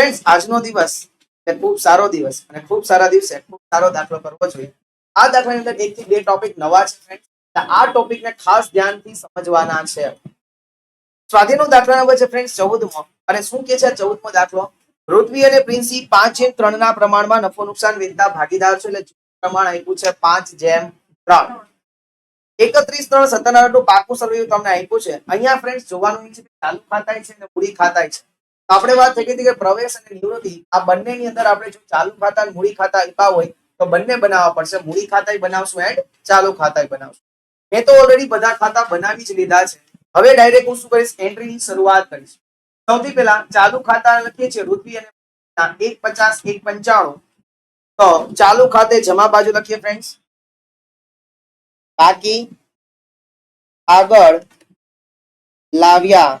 Friends આજનો દિવસ એ ખૂબ સારો દિવસ અને ખૂબ સારા દિવસે ખૂબ સારો દાખલો કરવો જોઈએ. આ દાખલાની અંદર એકથી બે ટોપિક નવા છે ફ્રેન્ડ્સ આ ટોપિકને ખાસ ધ્યાનથી સમજવાના છે. સ્વાધીનો દાખલો નંબર છે ફ્રેન્ડ્સ ચૌદમો. અને શું કે છે ચૌદમો દાખલો? પૃથ્વી અને પ્રિન્સી પાંચ જેમ ત્રણ ના પ્રમાણમાં નફો નુકસાન વેચતા ભાગીદાર છે, એટલે પ્રમાણ આપ્યું છે પાંચ જેમ ત્રણ. એકત્રીસ ત્રણ સત્તર પાકું સરવૈયું તમને આપ્યું છે. અહીંયા ફ્રેન્ડ્સ જોવાનું છે ચાલુ ખાતાય છે અને મૂડી ખાતાય છે. આપણે વાત થઈ હતી કે પ્રવેશ અને નિવૃત્તિ, આ બંનેની અંદર આપણે જો ચાલુ ખાતા અને મૂડી ખાતા આપ્યા હોય, તો બંને બનાવવા પડશે. મૂડી ખાતા બનાવશું એન્ડ ચાલુ ખાતાય બનાવશું. મેં તો ઓલરેડી બધા ખાતા બનાવી જ લીધા છે. હવે ડાયરેક્ટ હું શું કરીશ? એન્ટ્રીની શરૂઆત કરીશ. સૌથી પહેલા ચાલુ ખાતા લખીએ છીએ રૂપી અને એક પચાસ, એક પંચાણું. તો ચાલુ ખાતે જમા બાજુ લખીએ ફ્રેન્ડ્સ બાકી આગળ લાવ્યા.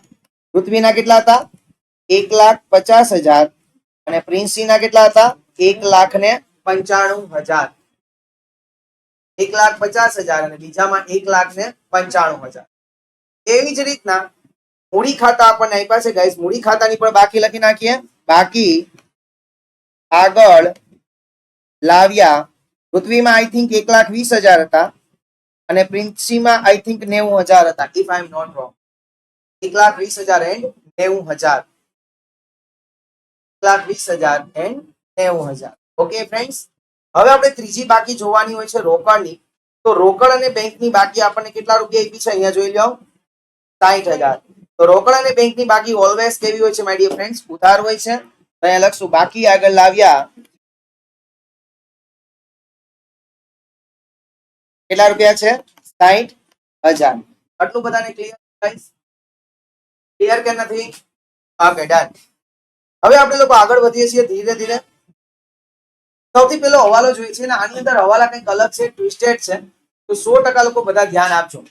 પૃથ્વીના કેટલા હતા? એક લાખ પચાસ હજાર અને પ્રિન્સીના કેટલા હતા? એક લાખ ને પંચાણું હજાર. એક લાખ પચાસ હજાર અને બીજામાં એક લાખ ને પંચાણું હજાર. એવી જ રીતના મૂડી ખાતા આપણને આપ્યા છે. ગાઈસ મૂડી ખાતાની પણ બાકી લખી નાખીએ. બાકી આગળ લાવ્યા. પૃથ્વીમાં આઈ થિંક એક લાખ વીસ હજાર હતા અને પ્રિન્સીમાં આઈ થિંક નેવું હજાર હતા. If I am not wrong એક લાખ વીસ હજાર એન્ડ નેવું હજાર. લાખ વીસ હજાર એન્ડ નેવું હજાર. ઓકે ફ્રેન્ડ્સ હવે આપણે ત્રીજી બાકી જોવાની હોય છે રોકડની. તો રોકડ અને બેંકની બાકી આપણને કેટલા રૂપિયા આપી છે? અહીંયા જોઈ લો. સાહીઠ હજાર. તો રોકડ અને બેંકની બાકી ઓલવેઝ કેવી હોય છે માય ડિયર ફ્રેન્ડ્સ ઉધાર હોય છે. તો અહીંયા લખશું. બાકી આગળ લાવ્યા. કેટલા રૂપિયા છે? સાહીઠ હજાર. આટલું બધાને ક્લિયર ક્લિયર કે નથી? ઓકે ડન હવે આપણે લોકો આગળ વધીએ છીએ ધીરે ધીરે. સૌથી પહેલો હવાલો જોઈએ છે અને આની અંદર હવાલા કંઈક અલગ છે ટ્વિસ્ટેડ છે. તો સો ટકા લોકો બધા ધ્યાન આપજો.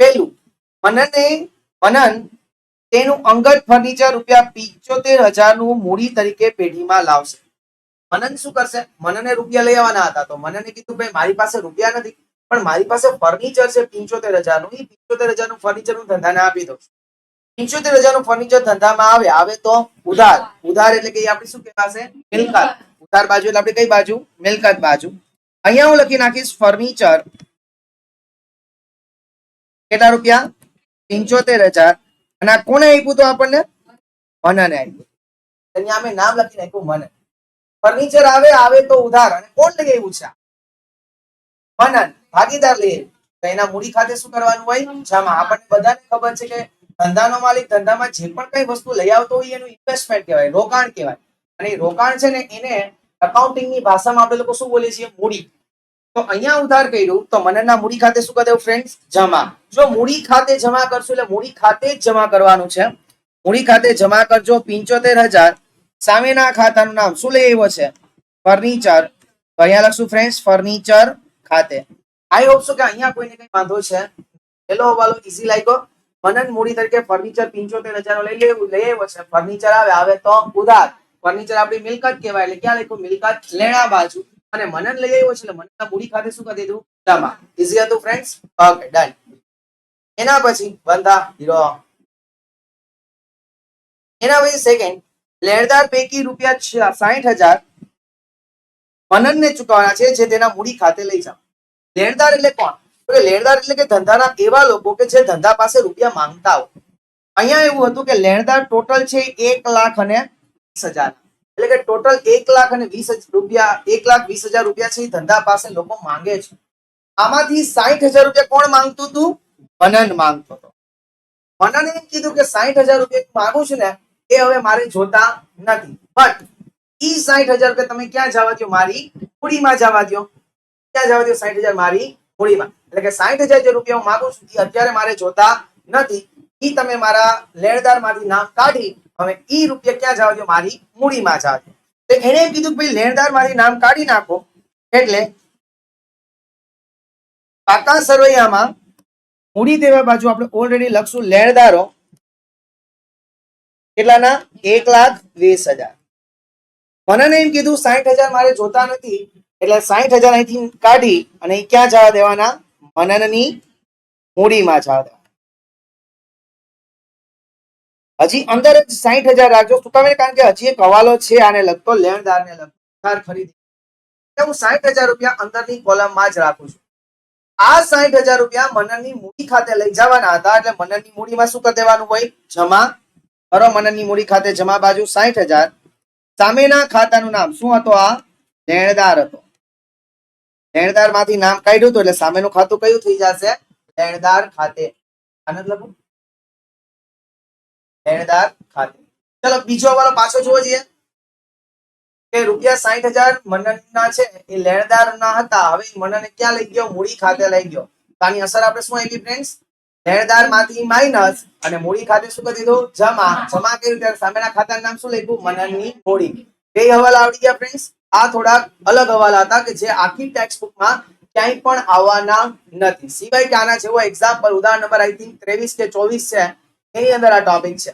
પહેલું, મનને, મનન તેનું અંગત ફર્નિચર રૂપિયા પિચોતેર હજારનું મૂડી તરીકે પેઢીમાં લાવશે. મનન શું કરશે? મનને રૂપિયા લઈ આવવાના હતા. તો મનને કીધું, ભાઈ, મારી પાસે રૂપિયા નથી, પણ મારી પાસે ફર્નિચર છે પિંચોતેર હજારનું. એ પિંચોતેર હજારનું ફર્નિચર હું ધંધાને આપી દઉં. પિંચોતેર હજારનું ફર્નિચર ધંધામાં આવે આવે તો ઉધાર. ઉધાર એટલે કે આપણે શું કહેવાશે? મિલકત. ઉધાર બાજુ એટલે આપણે કઈ બાજુ? મિલકત બાજુ. અહીંયા હું લખી નાખીશ ફર્નિચર કેટલા રૂપિયા? પંચોતેર હજાર. અને આ કોને આપ્યું તો આપણને? મનને આપ્યું. અહીંયા અમે નામ લખી નાખ્યું મનન. ફર્નિચર આવે આવે તો ઉધાર. અને કોણ લઈ આવ્યું છે મનન, ભાગીદાર લઈ તો એના મૂડી ખાતે શું કરવાનું હોય? જમા. આપણને બધાને ખબર છે કે ધંધાનો માલિક ધંધામાં જે પણ કઈ વસ્તુ લઈ આવતો હોય એનું ઇન્વેસ્ટમેન્ટ કહેવાય, રોકાણ કહેવાય. અને રોકાણ છે ને એને અકાઉન્ટિંગની ભાષામાં આપણે લોકો શું બોલીએ છીએ? મૂડી. તો અહીંયા ઉધાર કર્યું તો મનનના મૂડી ખાતે શું કરી ફ્રેન્ડ જમા. જો મૂડી ખાતે જમા કરશું એટલે મૂડી ખાતે જ જમા કરવાનું છે. મૂડી ખાતે જમા કરજો પિંચોતેર હજાર. સામેના ખાતાનું નામ શું લઈ આવ્યો છે? ફર્નિચર. તો અહીંયા લખશું ફ્રેન્ડ્સ ફર્નિચર ખાતે. આઈ હોપ છો કે અહીંયા કોઈને કઈ વાંધો છે? પેલો હવાલો ઈઝી લાગ્યો? મનન મૂડી તરીકે ફર્નિચર પિંચોતેર હજાર લઈ લેવું, લઈ આવ્યો છે. ફર્નિચર આવે આવે તો ઉધાર. ફર્નિચર આપણી મિલકત કહેવાય, એટલે ક્યાં લખ્યું? મિલકત લેણા બાજુ. અને મનન લઈ આવ્યો છે, એટલે મનન મૂડી ખાતે શું કરી દીધું? જમા ઇઝી હતું ફ્રેન્ડ્સ ઓકે ડન એના પછી બંધા હીરો એના પછી સેકન્ડ લેણદાર પૈકી રૂપિયા સાહીઠ હજાર મનનને ચૂકવવાના છે, જે તેના મૂડી ખાતે લઈ જાવ લેણદાર એટલે કોણ? કે લેણદાર એટલે કે ધંધાના એવા લોકો કે જે ધંધા પાસે રૂપિયા માંગતા હોય. અહીંયા એવું હતું કે લેણદાર ટોટલ છે એક લાખ અને વીસ હજાર. એટલે કે ટોટલ એક લાખ અને વીસ રૂપિયા, એક લાખ વીસ હજાર રૂપિયા છે ધંધા પાસે લોકો માંગે છે. આમાંથી સાહીઠ હજાર રૂપિયા કોણ માંગતું હતું? મનન માંગતો હતો. મનને એમ કીધું કે સાહીઠ હજાર રૂપિયા માંગુ છું ને, એ હવે મારે જોતા નથી. બટ ઈ સાહીઠ હજાર રૂપિયા તમે ક્યાં જવા દો મારી કુડીમાં જવા દો ક્યાં જવા દો સાહીઠ હજાર મારી મૂડીમાં એટલે કે સાઈઠ હજાર જે રૂપિયા હું માંગુ છું એ અત્યારે મારે જોતા નથી. ઈ તમે મારા લેણદારમાંથી નામ કાઢી, હવે ઈ રૂપિયા ક્યાં જવા દો? મારી મૂડીમાં જવા દો. તો એને કીધું ભાઈ લેણદારમાંથી નામ કાઢી નાખો. એટલે પાકા સરવૈયામાં મૂડી દેવા બાજુ આપણે ઓલરેડી લખશું લેણદારો કેટલાના? એક લાખ વીસ હજાર. મને એમ કીધું સાહીઠ હજાર મારે જોતા નથી. એટલે સાહીઠ હજાર અહીંથી કાઢી અને એ ક્યાં જવા દેવાના? મનનની મૂડીમાં જવા દેવાના. હજી અંદર જ સાહીઠ હજાર રાખજો. શું તમે? કારણ કે હજી એક હવાલો છે આને લગતો, લેણદારને લગતો. ખરીદી. હું સાહીઠ હજાર રૂપિયા અંદરની કોલમમાં જ રાખું છું. આ સાહીઠ હજાર રૂપિયા મનનની મૂડી ખાતે લઈ જવાના હતા. એટલે મનનની મૂડીમાં શું કરી દેવાનું હોય? જમા કરો મનનની મૂડી ખાતે જમા બાજુ સાહીઠ હજાર. સામેના ખાતાનું નામ શું હતો? આ લેણદાર હતો. લેણદારમાંથી નામ કાઢ્યું એટલે સામેનું ખાતું કયું થઈ જશે? લેણદાર ખાતે. આનંદ લખો લેણદાર ખાતે. ચલો, બીજો હવાલો પાછો જોવો જોઈએ. રૂપિયા સાહીઠ હજાર મનનના છે, એ લેણદાર ના હતા. હવે મનન ક્યાં લઈ ગયો? મૂડી ખાતે લઈ ગયો. આની અસર આપણે શું આવી ફ્રેન્ડ્સ લેણદારમાંથી માઇનસ અને મૂડી ખાતે શું કરી દીધું? જમા. જમા કર્યું ત્યારે સામેના ખાતાનું નામ શું લખ્યું? મનનની મૂડી. બે હવાલા આવડી ગયા ફ્રેન્ડ્સ આ થોડાક અલગ હવાલા હતા કે જે આખી ટેક્સ્ટ બુકમાં ક્યાંય પણ આવવાના નથી. સિવાય કે આના જેવો એક્ઝામ્પલ ઉદાહરણ નંબર આઈ થિંક ત્રેવીસ કે ચોવીસ છે, એની અંદર આ ટોપિક છે.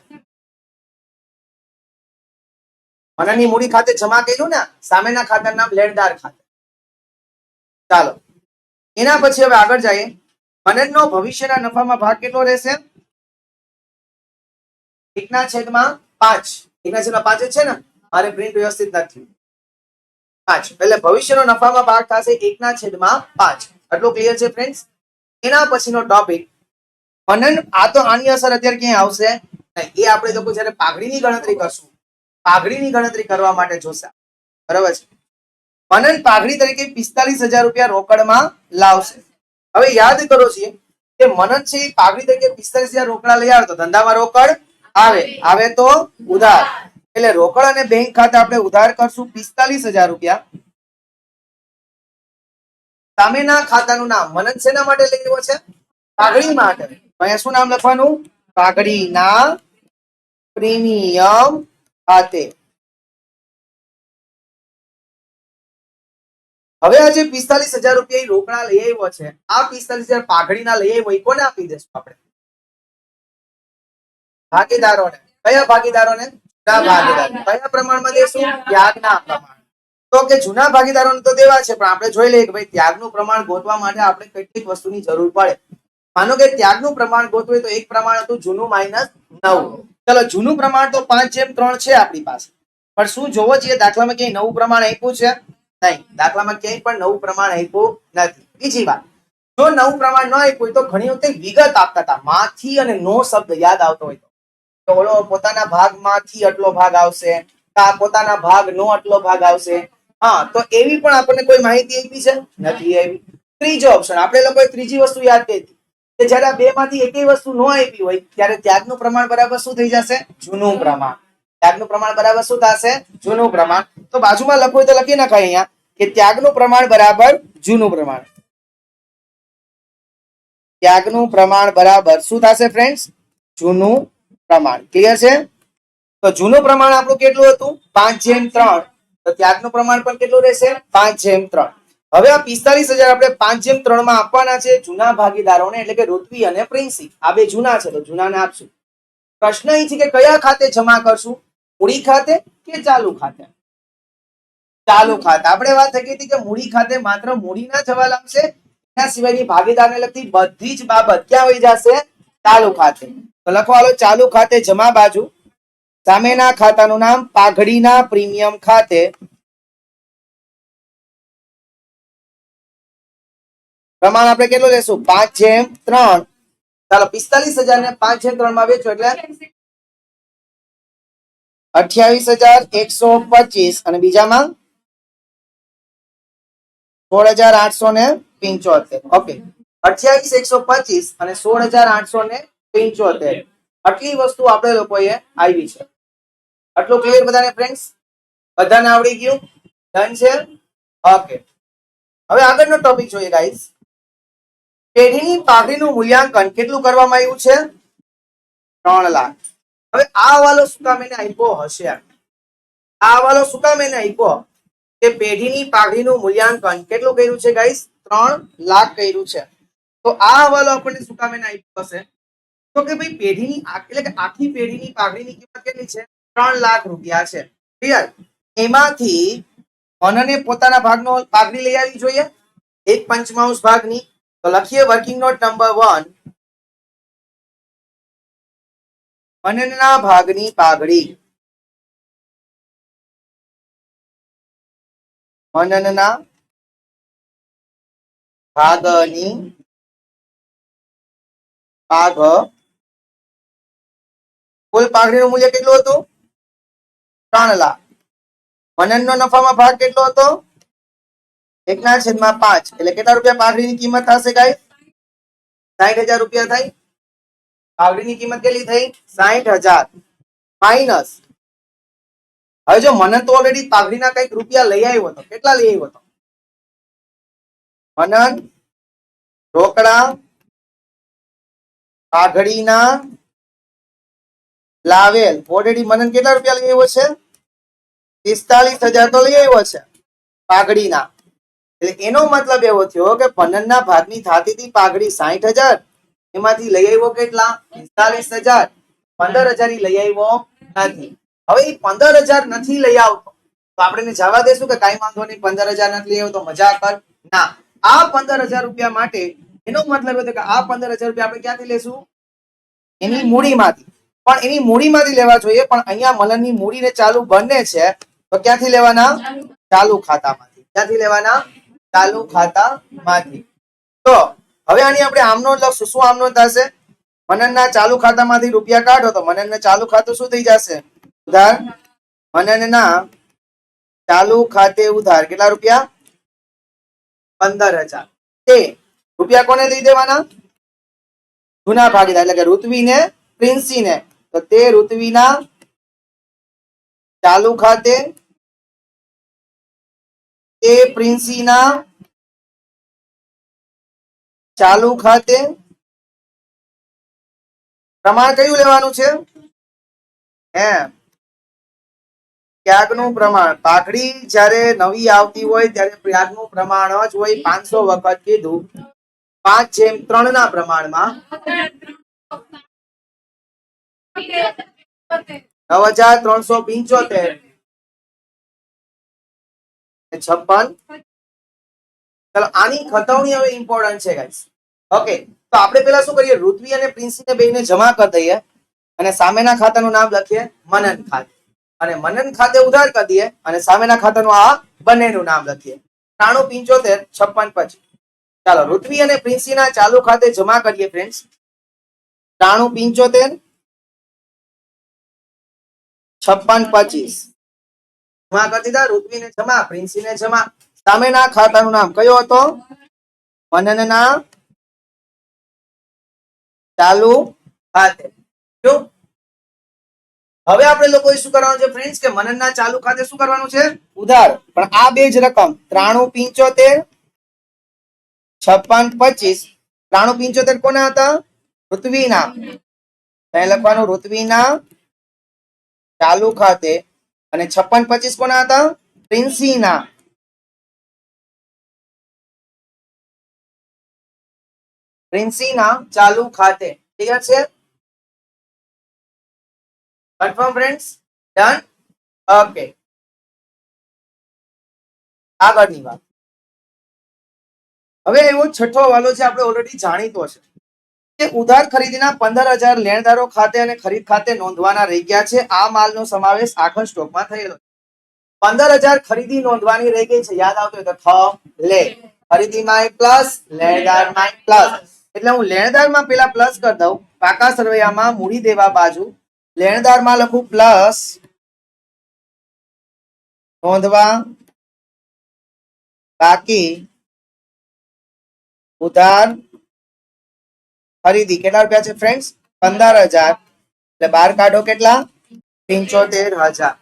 મનનની મૂડી ખાતે જમા કર્યું ને, સામેના ખાતાનું નામ લેણદાર ખાતે. ચાલો. એના પછી હવે આગળ જઈએ. મનનનો ભવિષ્યના નફામાં ભાગ કેટલો રહેશે? એકના છેદમાં પાંચ. એકના છેદમાં પાંચ છે ને? મારે પ્રિન્ટ વ્યવસ્થિત નથી. પાંચ. એટલે ભવિષ્યનો નફામાં ભાગ થશે એકના છેદમાં પાંચ. આટલું ક્લિયર છે ફ્રેન્ડ્સ એના પછીનો ટોપિક મનન આ તો આની અસર અત્યારે ક્યાંય આવશે? એ આપણે લોકો જ્યારે પાઘડીની ગણતરી કરશું, પાઘડીની ગણતરી કરવા માટે જોશે. બરાબર છે? મનન પાઘડી તરીકે પિસ્તાલીસ હજાર રૂપિયા રોકડમાં લાવશે. હવે યાદ કરો છીએ કે મનન છે એ પાઘડી તરીકે પિસ્તાલીસ હજાર રોકડા લઈ આવે તો ધંધામાં રોકડ આવે. આવે તો ઉધાર. એટલે રોકડ અને બેંક ખાતે આપણે ઉધાર કરશું પિસ્તાલીસ હજાર રૂપિયા. સામેના ખાતાનું નામ મનન શેના માટે લઈ છે? કાગડી માટે. અહીંયા શું નામ લખવાનું? કાગડીના પ્રીમિયમ ખાતે. હવે આ પિસ્તાલીસ હજાર રૂપિયા રોકડા લઈ આવ્યો છે. આ પિસ્તાલીસ હજાર પાઘડીના લઈ આવ્યો કોને આપી દેશું આપણે? ભાગીદારોને. કયા ભાગીદારોને? જૂના ભાગીદાર. કયા પ્રમાણમાં દેશું? ત્યાગના પ્રમાણ. તો કે જૂના ભાગીદારોને તો દેવા છે પણ આપણે જોઈ લઈએ કે ભાઈ ત્યાગનું પ્રમાણ ગોતવા માટે આપણે કેટલીક વસ્તુની જરૂર પડે. માનો કે ત્યાગનું પ્રમાણ ગોતવું તો એક પ્રમાણ હતું જૂનું માઇનસ નવ. ચલો જૂનું પ્રમાણ તો પાંચ જેમ ત્રણ છે આપણી પાસે. પણ શું જોવો છીએ દાખલામાં ક્યાંય નવું પ્રમાણ આપ્યું છે? નહીં. દાખલામાં ક્યાંય પણ નવું પ્રમાણ આપ્યું નથી. બીજી વાત. જો નવું પ્રમાણ ન આપ્યું તો ઘણી વખતે વિગત આપતા હતા. માંથી અને નો શબ્દ યાદ આવતો હોય. ઓલો પોતાના ભાગમાંથી આટલો ભાગ આવશે આ પોતાના ભાગ નો આટલો ભાગ આવશે. હા, તો એવી પણ આપણને કોઈ માહિતી આપી છે? નથી આવી ત્રીજો ઓપ્શન આપણે લોકોએ ત્રીજી વસ્તુ યાદ કરી કે જ્યારે બે માંથી એકેય વસ્તુ ન આપી હોય, ત્યારે ત્યાગનું પ્રમાણ બરાબર શું થઈ જશે? જૂનું પ્રમાણ. ત્યાગનું પ્રમાણ બરાબર શું થશે? જૂનું પ્રમાણ. તો બાજુમાં લખવું તો લખી નખાય અહીંયા, કે ત્યાગનું પ્રમાણ બરાબર જૂનું પ્રમાણ. ત્યાગનું પ્રમાણ બરાબર શું થશે ફ્રેન્ડ્સ જૂનું પ્રમાણ. ક્લિયર છે? તો જૂનું પ્રમાણ આપણું કેટલું હતું? પાંચ જેમ ત્રણ. તો ત્યાગનું પ્રમાણ પણ કેટલું રહેશે? પાંચ જેમ ત્રણ. હવે આ પિસ્તાલીસ હજાર આપણે પાંચ જેમ ત્રણમાં આપવાના છે જૂના ભાગીદારોને, એટલે કે ઋત્વી અને પ્રિન્સી. આ બે જૂના છે, તો જૂનાને આપશું. પ્રશ્ન એ છે કે કયા ખાતે જમા કરશું? મૂડી ખાતે કે ચાલુ ખાતે? ચાલુ ખાતે. આપણે વાત થઈ હતી કે મૂડી ખાતે માત્ર મૂડીના જવા લાગશે. એના સિવાયની ભાગીદારને લગતી બધી જ બાબત ક્યાં હોય જશે? ચાલુ ખાતે. તો લખો હાલો ચાલુ ખાતે જમા બાજુ, સામેના ખાતાનું નામ પાઘડીના પ્રીમિયમ ખાતે. પ્રમાણ આપણે કેટલું લેશું? પાંચ જેમ ત્રણ. ચાલો, પિસ્તાલીસ હજાર ને પાંચ જેમ ત્રણમાં વેચો એટલે અઠ્યાવીસ હજાર એકસો પચીસ અને બીજામાં સોળ હજાર આઠસો ને પિંચોતેર. ઓકે. અઠ્યાવીસ એકસો પચીસ અને સોળ હજાર આઠસો ને પિંચોતેર આટલી વસ્તુ આપણે લોકોએ આવી છે. આટલું ક્લિયર બધાને ફ્રેન્ડ્સ બધાને આવડી ગયું? ડન છે? ઓકે હવે આગળનો ટોપિક જોઈએ ગાઈસ પેઢીની પાઘડીનું મૂલ્યાંકન કેટલું કરવામાં આવ્યું છે? ત્રણ લાખ. હવે આ વાલો શું કામ એને આપ્યો હશે આ? વાલો શું કામ એને આપ્યો? કે પેઢીની પાઘડીનું મૂલ્યાંકન કેટલું કર્યું છે ગાઈસ ત્રણ લાખ કર્યું છે. તો આ હવાલો આપણને શું કામ એને આપ્યો હશે? તો કે ભાઈ પેઢીની એટલે કે આખી પેઢીની પાઘડીની કિંમત કેટલી છે? ત્રણ લાખ રૂપિયા છે. ક્લિયર એમાંથી મનને પોતાના ભાગનો પાઘડી લઈ આવી જોઈએ. એક પંચમાંશ ભાગની. તો લખીએ વર્કિંગ નોટ નંબર વન મનનના ભાગની પાઘડી. મનનના ભાગની પાઘ કુલ પાઘડીનું મૂલ્ય કેટલું હતું? ત્રણ લાખ. મનનનો નફામાં ભાગ કેટલો હતો? એકના છેદમાં પાંચ. એટલે કેટલા રૂપિયા પાઘડીની કિંમત થશે ગાઈસ સાઠ હજાર રૂપિયા થઈ. પાઘડીની કિંમત કેટલી થઈ? સાઠ હજાર. માઇનસ હવે જો મનન તો ઓલરેડી પાઘડીના કંઈક રૂપિયા લઈ આવ્યો હતો કેટલા લઈ આવ્યો હતો મનન રોકડા પાઘડીના લાવેલ. ઓલરેડી મનન કેટલા રૂપિયા લઈ આવ્યો છે? પિસ્તાલીસ હજાર તો લઈ આવ્યો છે, પાઘડીના. એટલે એનો મતલબ એવો થયો કે પનનના ભાગની થાતી હતી પાઘડી સાઠ હજાર, એમાંથી લઈ આવ્યો કેટલા? પિસ્તાલીસ હજાર. પંદર હજાર લઈ આવ્યો નથી. હવે એ પંદર હજાર નથી લઈ આવતો. તો આપણે જવા દેશું કે કાંઈ વાંધો નહીં, પંદર હજાર નથી લઈ આવ્યો તો મજા કર. ના, આ પંદર હજાર રૂપિયા માટે એનો મતલબ હતો કે આ પંદર હજાર રૂપિયા આપણે ક્યાંથી લેશું? એની મૂડીમાંથી. પણ એની મૂડીમાંથી લેવા જોઈએ, પણ અહીંયા મલનની મૂડી ને ચાલુ બંને છે, તો ક્યાંથી લેવાના? ચાલુ ખાતામાંથી. ક્યાંથી લેવાના? ચાલુ ખાતામાંથી. તો હવે આની આપણે આમનો લખશું શું આમનો થશે? મનનના ચાલુ ખાતામાંથી રૂપિયા કાઢો, તો મનનના ચાલુ ખાતું શું થઈ જશે? ઉધાર. મનનના ચાલુ ખાતે ઉધાર. કેટલા રૂપિયા? પંદર હજાર. તે રૂપિયા કોને દઈ દેવાના? જૂના ભાગીદાર, એટલે કે ઋત્વીને, પ્રિન્સીને. તો તે ઋત્વીના ચાલુ ખાતે તે પ્રિન્સીના ચાલુ ખાતે પ્રમાણ કયું લેવાનું છે? હે. ત્યાગનું પ્રમાણ. પાઘડી જ્યારે નવી આવતી હોય ત્યારે ત્યાગનું પ્રમાણ જ હોય પાંચસો વખત કીધું પાંચ જેમ ત્રણ ના પ્રમાણમાં. નવ હજાર ત્રણસો પિંચોતેર. છપ્પન. ચાલો, આની ખતવણી હવે ઇમ્પોર્ટન્ટ છે ઓકે તો આપણે પેલા શું કરીએ? ઋત્વી અને પ્રિન્સીને બેને જમા કરી દઈએ અને સામેના ખાતાનું નામ લખીએ મનન ખાતે. અને મનન ખાતે ઉધાર કરી દઈએ અને સામેના ખાતાનું આ બંનેનું નામ લખીએ. ત્રાણું, પિંચોતેર, છપ્પન, પચીસ. ચાલો, ઋત્વી અને પ્રિન્સીના ચાલુ ખાતે જમા કરીએ ફ્રેન્ડ્સ ત્રાણું, પિંચોતેર છપ્પન પચીસ. જમા કરી દીધા ઋત્વીને જમા, પ્રિન્સીને જમા. સામેના ખાતાનું નામ કયો હતો? મનનના ચાલુ ખાતે. હવે આપણે લોકોએ શું કરવાનું છે ફ્રેન્ડ્સ કે મનનના ચાલુ ખાતે શું કરવાનું છે? ઉધાર. પણ આ બે જ રકમ, ત્રાણું પિંચોતેર, છપ્પન પચીસ. ત્રાણું પિંચોતેર કોના હતા? અહીં લખવાનું ઋત્વીના ચાલુ ખાતે અને છપ્પન પચીસ કોના હતા પ્રિન્સીના. પ્રિન્સીના ચાલુ ખાતે. ક્લિયર છે? કન્ફર્મ ફ્રેન્ડ્સ ડન ઓકે આગળની વાત. હવે એવો છઠ્ઠો વાલો છે, આપણે ઓલરેડી જાણીતો છે. ઉધાર ખરીદીના પંદર હજાર લેણદારો ખાતે અને ખરીદ ખાતે નોંધવાના રહી ગયા છે. આ માલનો સમાવેશ આખર સ્ટોકમાં થયેલો પંદર હજાર ખરીદી નોંધવાની રહી ગઈ છે. યાદ આવતું તો ખ, લે. ખરીદીમાં પ્લસ લેણદારમાં પ્લસ એટલે હું લેણદારમાં પેલા પ્લસ કરી દઉં. પાકા સરવૈયામાં મૂડી દેવા બાજુ લેણદારમાં લખું પ્લસ નોંધવા. બાકી ઉધાર ખરીદી. કેટલા રૂપિયા છે ફ્રેન્ડ્સ પંદર હજાર. એટલે બાર કાઢો કેટલા? પિંચોતેર હજાર.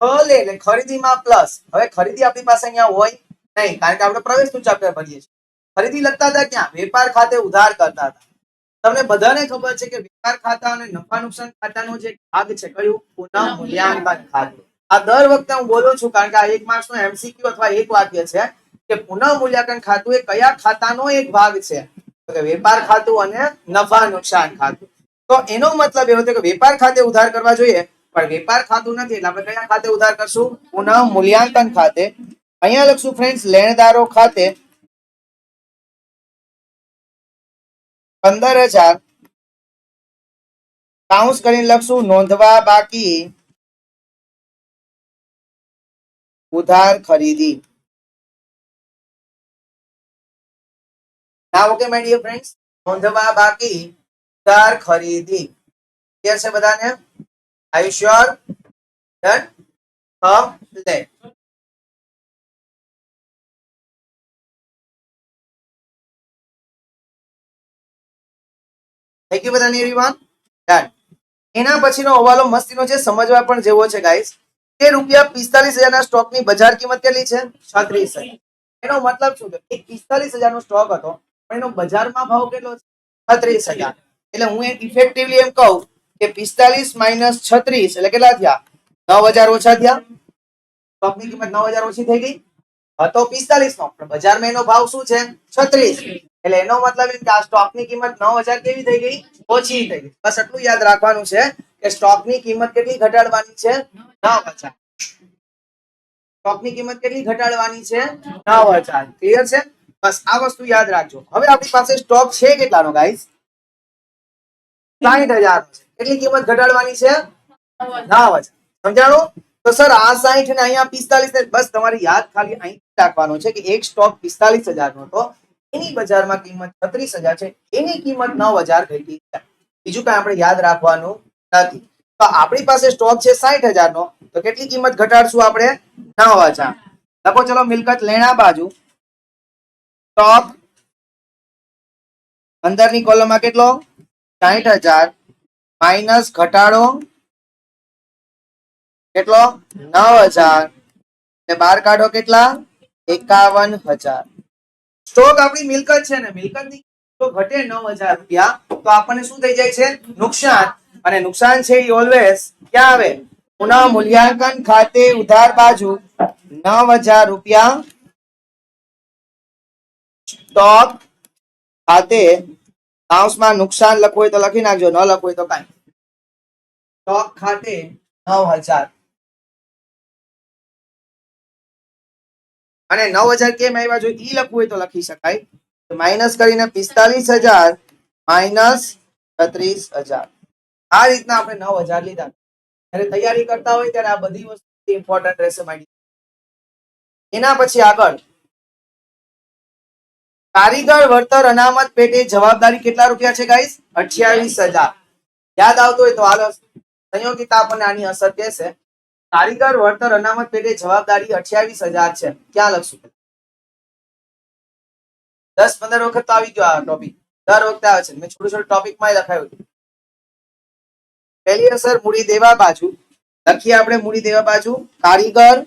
ભલે, એટલે ખરીદીમાં પ્લસ હવે ખરીદી આપણી પાસે અહીંયા હોય નહીં, કારણ કે આપણે પ્રવેશનું ચેપ્ટર ભરીએ છીએ. ખરીદી લગતા હતા ક્યાં? વેપાર ખાતે ઉધાર કરતા હતા. તમને બધાને ખબર છે કે વેપાર ખાતા અને નફા નુકસાન ખાતાનો જે ભાગ છે, કયું? પુનઃ મૂલ્યાંકન ખાતું. આ દર વખતે હું બોલું છું, કારણ કે આ એક માર્ક્સ નો એમસીક્યુ અથવા એક વાક્ય છે કે પુનઃ મૂલ્યાંકન ખાતું એ કયા ખાતાનો એક ભાગ છે? વેપાર ખાતું અને નફા નુકસાન ખાતું. તો એનો મતલબ એવો કે વેપાર ખાતે ઉધાર કરવા જોઈએ, પણ વેપાર ખાતું નથી એટલે આપણે કયા ખાતે ઉધાર કરશું? પુનઃ મૂલ્યાંકન ખાતે. અહીંયા લખશું ફ્રેન્ડ્સ લેણદારો ખાતે પંદર હજાર. કાઉન્સ કરીને લખશું, નોંધવા બાકી. ઉધાર ખરીદી. ના ઓકે માય ડિયર ફ્રેન્ડ્સ નોંધવા બાકી કાર ખરીદી. ક્લિયર છે બધાને? I sure done complete thank you બધાને એવરીવન ડન એના પછીનો હવાલો મસ્તીનો છે, સમજવા પણ જેવો છે ગાઈસ કે રૂપિયા પિસ્તાલીસ હજારના સ્ટોકની બજાર કિંમત કેટલી છે? છત્રીસ એનો મતલબ શું છે? એક પિસ્તાલીસ હજારનો સ્ટોક હતો એનો બજારમાં ભાવ કેટલો છે? છત્રીસ હજાર. એટલે હું ઇફેક્ટિવલી એમ કહું કે પિસ્તાલીસ માઇનસ છત્રીસ, એટલે કેટલા થયા? નવ હજાર ઓછા થયા. સ્ટોકની કિંમત નવ હજાર ઓછી થઈ ગઈ. હતો પિસ્તાલીસ નો બજારમાં એનો ભાવ શું છે? છત્રીસ. એટલે એનો મતલબ એમ કે આ સ્ટોકની કિંમત નવ હજાર કેવી થઈ ગઈ? ઓછી થઈ ગઈ. બસ એટલું યાદ રાખવાનું છે કે સ્ટોકની કિંમત કેટલી ઘટાડવાની છે? નવ હજાર. સ્ટોકની કિંમત કેટલી ઘટાડવાની છે? નવ ક્લિયર છે? બસ આ વસ્તુ યાદ રાખજો. હવે આપણી પાસે સ્ટોક છે કેટલાનો ગાઈસ સાહીઠ હજાર કેટલી કિંમત ઘટાડવાની છે? નવ સમજાણું? તો સર, આ સાહીઠ ને અહીંયા પિસ્તાલીસ બસ તમારે યાદ ખાલી અહીં રાખવાનું છે કે એક સ્ટોક પિસ્તાલીસ હજાર નો હતો. એની બજારમાં કિંમત છત્રીસ હજાર છે. એની કિંમત નવ હજાર ઘટી છે. બીજું કઈ આપણે યાદ રાખવાનું નથી. તો આપણી પાસે સ્ટોક છે સાહીઠ હજાર નો તો કેટલી કિંમત ઘટાડશું આપણે? નવ હજાર. લખો, ચલો, મિલકત લેણા બાજુ. સ્ટોક અંદરની કોલમમાં કેટલો? સાહીઠ હજાર. માઇનસ ઘટાડો. કેટલો? નવ હજાર. બાર કાઢો કેટલા? એકાવન હજાર. સ્ટોક આપણી મિલકત છે ને મિલકતની તો ઘટે નવ હજાર રૂપિયા. તો આપણને શું થઈ જાય છે? નુકસાન. અને નુકસાન છે એ ઓલવેઝ ક્યાં આવે? પુનઃ મૂલ્યાંકન ખાતે ઉધાર બાજુ નવ હજાર રૂપિયા સ્ટોક ખાતે કાઉન્સમાં નુકસાન લખવું હોય તો લખી નાખજો, ન લખવું હોય તો કાંઈ. સ્ટોક ખાતે નવ અને નવ હજાર કેમ આવ્યા જો ઈ લખવું હોય તો લખી શકાય. માઇનસ કરીને પિસ્તાલીસ હજાર માઇનસ છત્રીસ હજાર. આ રીતના આપણે નવ હજાર લીધા. જ્યારે તૈયારી કરતા હોય ત્યારે આ બધી વસ્તુ ઇમ્પોર્ટન્ટ રહેશે, મારી. એના પછી આગળ. કારીગર, વળતર, અનામત પેટે જવાબદારી કેટલા રૂપિયા છે ગાઈસ અઠ્યાવીસ હજાર. યાદ આવતો હોય તો હાલ સંયોગિતા આપણને આની અસર કહેશે. કારીગર, વળતર, અનામત પેટે જવાબદારી અઠ્યાવીસ હજાર છે. ક્યાં લખશું? દસ પંદર વખત તો આવી ગયો આ ટોપિક દર વખતે આવે છે. મેં છોટું છોટું ટોપિકમાં લખાયું હતું. પહેલી અસર મૂડી દેવા બાજુ. લખીએ આપણે મૂડી દેવા બાજુ. કારીગર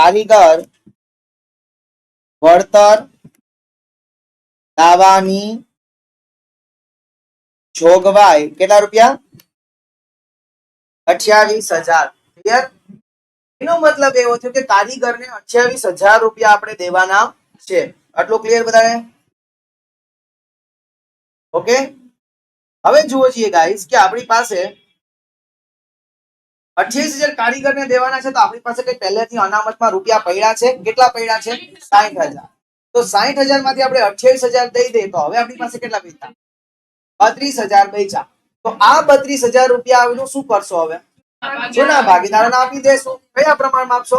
કારીગર, વળતર, દાવાની, જોગવાઈ, કેટલા રૂપિયા? અઠ્યાવીસ હજાર. ક્લિયર એનો મતલબ એવો થયો કે કારીગરને અઠ્યાવીસ હજાર રૂપિયા આપણે દેવાના છે. આટલું ક્લિયર બધાને? ઓકે હવે જુઓ છીએ ગાઈસ કે આપણી પાસે અઠ્યાવીસ હજાર કારીગરને દેવાના છે. તો આપણી પાસે કઈ પહેલેથી અનામતમાં રૂપિયા પડ્યા છે? કેટલા પડ્યા છે? સાહીઠ હજાર. તો સાહીઠ હજારમાંથી આપણે અઠ્યાવીસ હજાર દઈ દઈએ તો હવે આપણી પાસે કેટલા પૈસા? બત્રીસ હજાર પૈસા. તો આ બત્રીસ હજાર રૂપિયા આવેલું શું કરશો હવે? જૂના ભાગીદારોને આપી દેશો. કયા પ્રમાણમાં આપશો?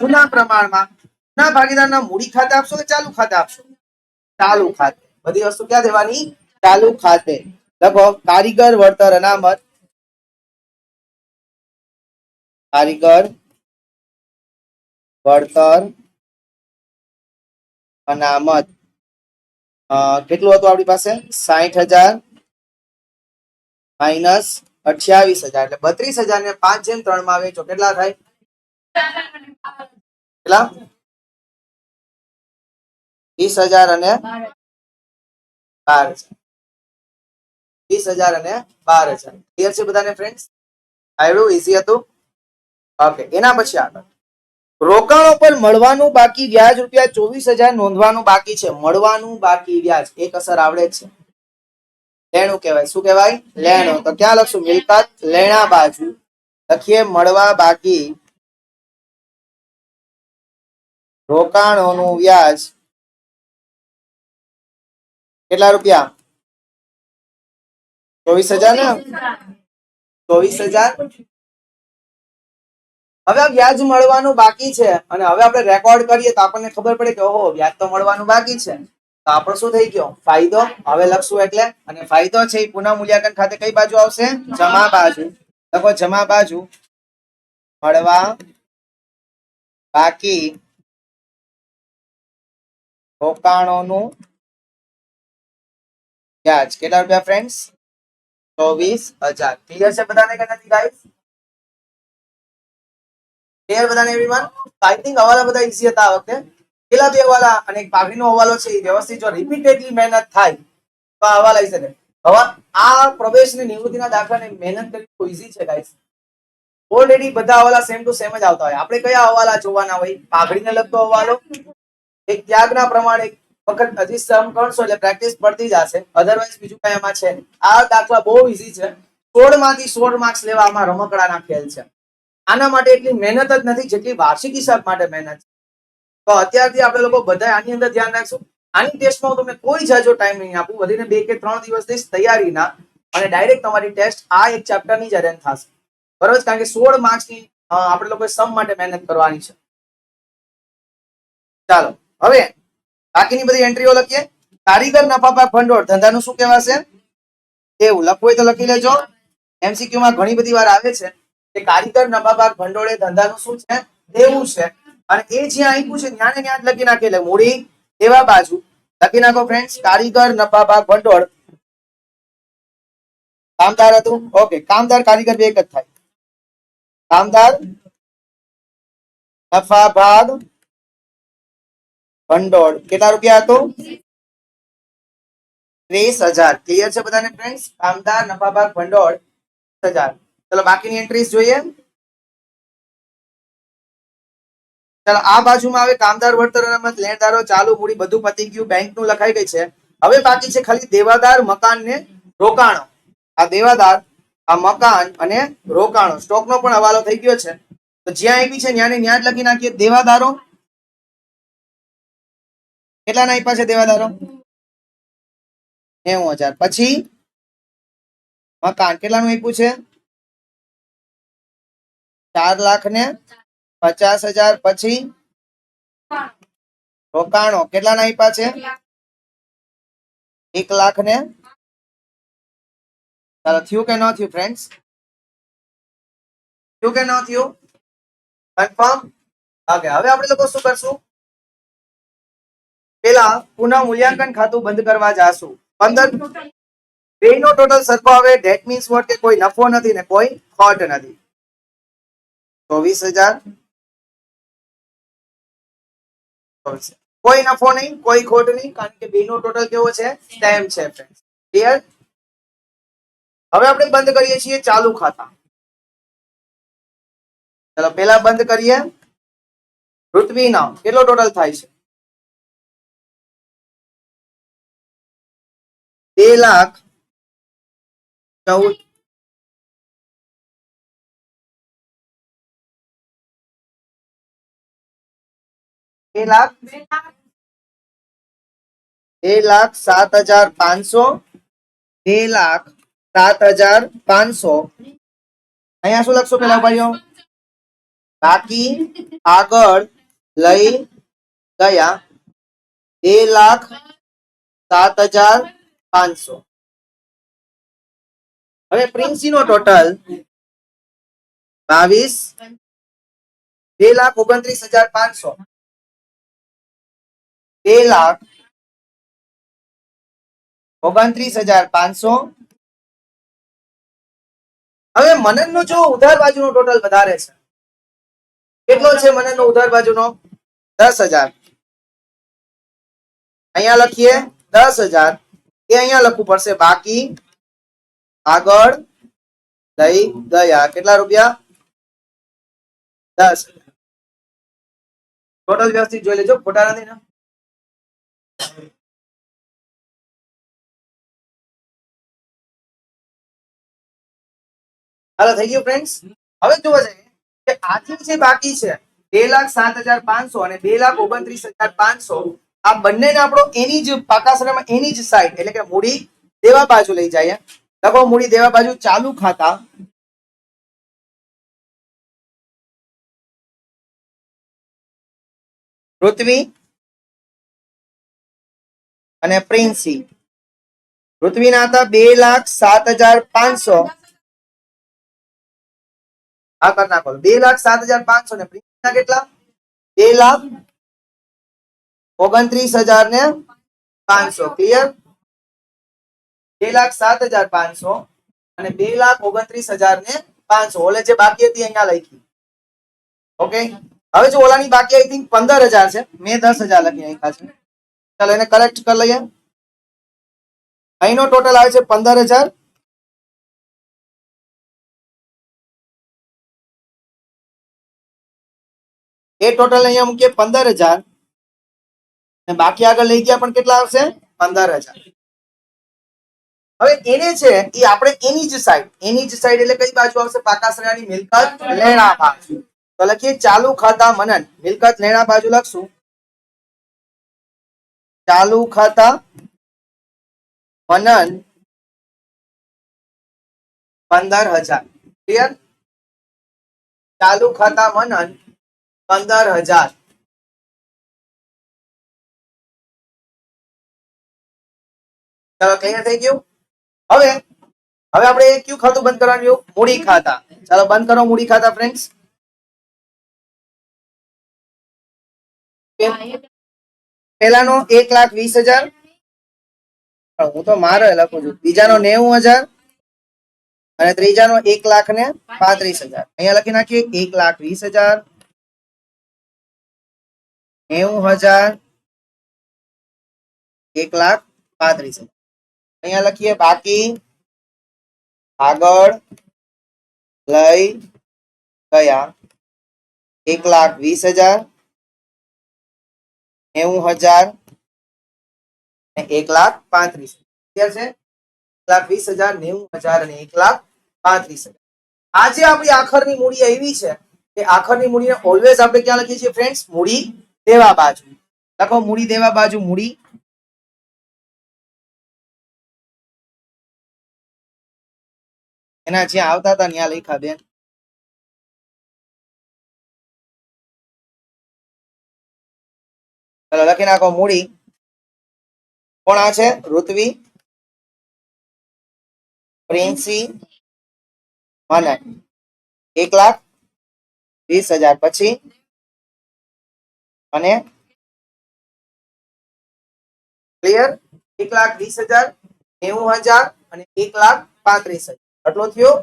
જૂના પ્રમાણમાં. જૂના ભાગીદારના મૂડી ખાતે આપશો કે ચાલુ ખાતે આપશો? ચાલુ ખાતે. બધી વસ્તુ ક્યાં દેવાની? ચાલુ ખાતે. લગભગ કારીગર, વળતર, અનામત કારીગર, વળતર, અનામત. કેટલું હતું આપણી પાસે? સાહીઠ હજાર માઇનસ અઠ્યાવીસ હજાર. એટલે બત્રીસ હજાર ને પાંચ જેમ ત્રણમાં વેચો કેટલા થાય? કેટલા? વીસ હજાર અને બાર હજાર. વીસ હજાર અને બાર હજાર. ક્લિયર છે બધાને ફ્રેન્ડ આવડું ઈઝી હતું. ઓકે એના પછી આગળ. રોકાણો પર મળવાનું બાકી વ્યાજ રૂપિયા ચોવીસ હજાર નોંધવાનું બાકી છે. મળવાનું બાકી વ્યાજ. એક અસર આવડે છે. લેણું કહેવાય. શું કહેવાય? લેણું. તો ક્યાં લખશું? મિલકત લેણા બાજુ લખીએ મળવા બાકી. રોકાણોનું વ્યાજ કેટલા રૂપિયા? ચોવીસ હજાર ને? ચોવીસ હજાર હવે વ્યાજ મળવાનું બાકી છે અને હવે આપણે રેકોર્ડ કરીએ તો આપણને ખબર પડે કે ઓહો, વ્યાજ તો મળવાનું બાકી છે. તો આપણો શું થઈ ગયો? ફાયદો? હવે લખશું એટલે. અને ફાયદો છે એ પુનઃ મૂલ્યાંકન ખાતે કઈ બાજુ આવશે? જમા બાજુ. લખો જમા બાજુ. મળવા બાકી રોકાણોનું વ્યાજ. કેટલા રૂપિયા ફ્રેન્ડ્સ ચોવીસ હજાર. ક્લિયર છે બધાને કે નથી ગાઈસ ક્લિયર બધાને એવરીવન આઈ હવાલા બધા ઈઝી હતા વખતે. પેલા બે હવાલા અને એક પાઘડીનો હવાલો છે, એ વ્યવસ્થિત જો રિપીટેડલી મહેનત થાય, તો આ હવાલા શકે હવે આ પ્રવેશ ને નિવૃત્તિના દાખલાને મહેનત કરવી તો ઈઝી છે ગાઈસ ઓલરેડી બધા હવાલા સેમ ટુ સેમ જ આવતા હોય. આપણે કયા હવાલા જોવાના હોય? પાઘડીને લગતો હવાલો. એક ત્યાગના પ્રમાણે વખત હજી સમ કરશો એટલે પ્રેક્ટિસ પડતી જશે. અધરવાઇઝ બીજું કઈ એમાં છે આ દાખલા બહુ ઈઝી છે. સોળમાંથી સોળ માર્ક્સ લેવામાં રમકડાના ખેલ છે. આના માટે એટલી મહેનત જ નથી જેટલી વાર્ષિક હિસાબ માટે મહેનત છે. તો અત્યારથી આપણે લોકો બધા આની અંદર ધ્યાન રાખશું. આની ટેસ્ટમાં હું તમને કોઈ જાજો ટાઈમ નહીં આપું. વધીને બે કે ત્રણ દિવસ દઈશ તૈયારીના અને ડાયરેક્ટ તમારી ટેસ્ટ આ એક ચેપ્ટરની જ અરેન્જ થશે. બરોબર? કારણ કે સોળ માર્ક્સની આપણે લોકોએ સમ માટે મહેનત કરવાની છે. ચાલો, હવે બાકીની બધી એન્ટ્રીઓ લખીએ. કારીગર નફાપાક ભંડોળ, ધંધાનું શું કહેવાશે? એવું, લખવું હોય તો લખી લેજો. એમસીક્યુ માં ઘણી બધી વાર આવે છે. કે કારીગર નફાપાક ભંડોળે ધંધાનું શું છે? દેવું છે. અને એ જ્યાં આપ્યું છે ત્યાં ને ત્યાં લખી નાખે મૂડી દેવા બાજુ. લખી નાખો ફ્રેન્ડ્સ કારીગર નફાપાક ભંડોળ. કામદાર હતું? ઓકે કામદાર, કારીગર બે એક જ થાય. કામદાર નફાભાગ ભંડોળ. કેટલા રૂપિયા હતું? ત્રીસ હજાર. ક્લિયર છે બધાને ફ્રેન્ડ્સ કામદાર નફાભાગ ભંડોળ. ભંડોળ હજાર. ચલો બાકીની એન્ટ્રીઝ જોઈએ. ચાલો, આ બાજુમાં આવે કામદાર, વળતર અનામત લેણદારો, ચાલુ, મૂડી, બધું પતી ગયું. બેંકનું લખાઈ ગઈ છે. હવે બાકી છે ખાલી દેવાદાર મકાન ને રોકાણો. આ દેવાદાર, આ મકાન અને રોકાણો. સ્ટોકનો પણ હવાલો થઈ ગયો છે. તો જ્યાં આવી છે ત્યાં ન્યાજ લખી નાખીએ. દેવાદારો. કેટલાના આપ્યા છે દેવાદારો? નેવું હજાર. પછી મકાન. કેટલાનું આપ્યું છે? ચાર લાખ ને પચાસ હજાર પછી રોકાણો. કેટલાના આપ્યા છે? એક લાખ ને ચાલો, થયું કે ન થયું ફ્રેન્ડ્સ થયું કે ન થયું? કન્ફર્મ ઓકે હવે આપણે લોકો શું કરશું? પેલા પુનઃ મૂલ્યાંકન ખાતું બંધ કરવા જાશું. પંદર બેનો ટોટલ સરખો આવે. ડેટ મીન્સ વોટ કે કોઈ નફો નથી ને કોઈ ખોટ નથી. ચોવીસ હજાર? કોઈ નફો નહીં, કોઈ ખોટ નહીં, કારણ કે બેનો ટોટલ કેવો છે? સેમ છે ક્લિયર હવે આપણે બંધ કરીએ છીએ ચાલુ ખાતા. ચલો પેલા બંધ કરીએ. પૃથ્વી નામ. કેટલો ટોટલ થાય છે? બે લાખ ચૌદ બે લાખ? લાખ સાત હજાર પાંચસો? બે લાખ સાત હજાર પાંચસો? અહીંયા શું લખશો પેલા ભાઈઓ બાકી આગળ લઈ ગયા. બે લાખ સાત હજાર પાંચસો. હવે પ્રિન્સી નો ટોટલ બાવીસ, બે લાખ ઓગણત્રીસ હજાર પાંચસો. બે લાખ ઓગણત્રીસ હજાર પાંચસો. હવે મનન નો જો ઉધાર બાજુનો ટોટલ વધારે છે. કેટલો છે મનન નો ઉધાર બાજુનો? દસ હજાર. અહીંયા લખીએ દસ હજાર. એ અહીંયા લખવું પડશે. બાકી આગળ લઈ ગયા. કેટલા રૂપિયા? દસ. ટોટલ વ્યવસ્થિત જોઈ લેજો. ખોટા નથી ને? હાલો, થઈ ગયું ફ્રેન્ડ્સ હવે જોવા જઈએ કે આથી જે બાકી છે, બે લાખ સાત હજાર પાંચસો અને બે લાખ ઓગણત્રીસ હજાર પાંચસો, આ બંનેને આપણો એની જ પાકા એની જ સાઈડ એટલે કે મૂડી દેવા બાજુ લઈ જાય લખો મૂડી દેવા બાજુ ચાલુ ખાતા. પૃથ્વી અને પ્રિન્સી. પૃથ્વીના બે લાખ સાત હજાર પાંચસો. આ કર નાખો. બે લાખ સાત હજાર પાંચસો ને પ્રિન્સના કેટલા? બે લાખ ઓગણત્રીસ હજાર ને પાંચસો. ક્લિયર બે લાખ સાત હજાર પાંચસો અને બે લાખ ઓગણત્રીસ હજાર ને પાંચસો. ઓલે જે બાકી હતી અહીંયા લખી. ઓકે હવે જો ઓલાની બાકી આઈ થિંક પંદર હજાર છે. મેં દસ હજાર લખી નાખ્યા છે. ચાલો એને કલેક્ટ કરી લઈએ. અહીંનો ટોટલ આવે છે પંદર હજાર. એ ટોટલ અહીંયા મૂકીએ પંદર હજાર. ને બાકી આગળ લઈ ગયા પણ કેટલા આવશે? પંદર હજાર. હવે એને છે, એ આપણે એની જ સાઈડ એની જ સાઈડ એટલે કઈ બાજુ આવશે? પાકાશ્રયાની મિલકત લેણા બાજુ તો લખીએ ચાલુ ખાતા મનન. મિલકત લેણા બાજુ લખશું. ચાલુ ખાતા મનન પંદર હજાર ક્લિયર ચાલુ ખાતા મનન પંદર હજાર ચાલો ક્લિયર થઈ ગયું? હવે હવે આપણે કયું ખાતું બંધ કરવાનું મૂડી ખાતા. ચાલો, બંધ કરો મૂડી ખાતા ફ્રેન્ડ્સ પેલાનો એક લાખ વીસ હજાર. હું તો મારે લખું છું. બીજાનો નેવું હજાર અને ત્રીજાનો એક લાખ ને પાંત્રીસ હજાર. અહીંયા લખી નાખીએ, એક લાખ વીસ હજાર, નેવું હજાર, એક લાખ પાંત્રીસ હજાર. અહીંયા લખીએ, બાકી, આગળ, લઈ, ગયા, એક લાખ વીસ હજાર નેવું હજાર એક લાખ પાંત્રીસ ક્લિયર છે? લાખ વીસ હજાર નેવું હજાર અને એક લાખ પાંત્રીસ હજાર. આજે આપણી આખરની મૂડી એવી છે કે આખરની મૂડીને ઓલવેઝ આપણે ક્યાં લખીએ છીએ ફ્રેન્ડ્સ મૂડી દેવા બાજુ. લખો મૂડી દેવા બાજુ, મૂડી. એના જ્યાં આવતા હતા, ત્યાં લખ્યા બેન. ચલો લખી નાખો મૂડી. કોણ આ છે? ઋત્વી. પ્રિન્સી. મનન એક લાખ વીસ હજાર પછી. અને ક્લિયર? એક લાખ વીસ હજાર, નેવું હજાર અને એક લાખ પાંત્રીસ હજાર. આટલો થયો?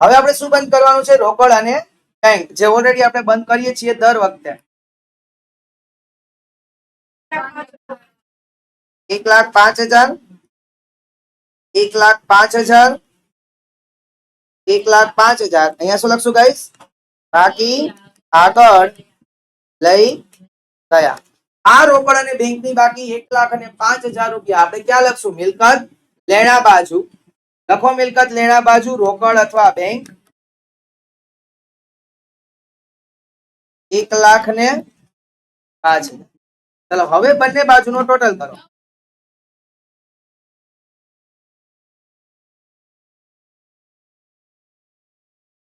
હવે આપણે શું બંધ કરવાનું છે? રોકડ અને બેંક જે ઓલરેડી આપણે બંધ કરીએ છીએ દર વખતે. એક લાખ પાંચ હજાર એક લાખ પાંચ હજાર એક લાખ પાંચ હજાર અહીંયા શું લખશું ગાઈસ બાકી આગળ લઈ ગયા. આ રોકડ અને બેંકની બાકી એક લાખ અને પાંચ હજાર રૂપિયા. આપણે ક્યાં લખશું? મિલકત લેણા બાજુ. લખો મિલકત લેણા બાજુ, રોકડ અથવા બેંક. એક લાખ ને પાંચ હજાર. ચલો હવે બંને બાજુનો ટોટલ કરો.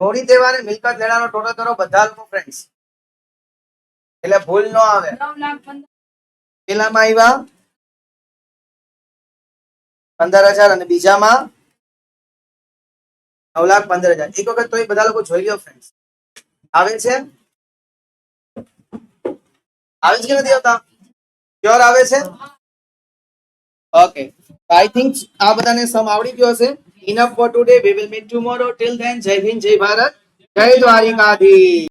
છોડી દેવાને મિલકત લેણાનો ટોટલ કરો બધા લોકો ફ્રેન્ડ્સ એટલે ભૂલ ન આવે. પેલામાં આવ્યા પંદર હજાર અને બીજામાં? નવ લાખ પંદર હજાર. એક વખત તો બધા લોકો જોઈ લો ફ્રેન્ડ્સ આવે છે? આવે છે કે નથી આવતા? પ્યોર આવે છે? ઓકે આઈ થિંક આ બધાને સમ આવડી ગયો હશે. Enough for today we will meet tomorrow till then Jai Hind જય ભારત જય દ્વારિકાધીશ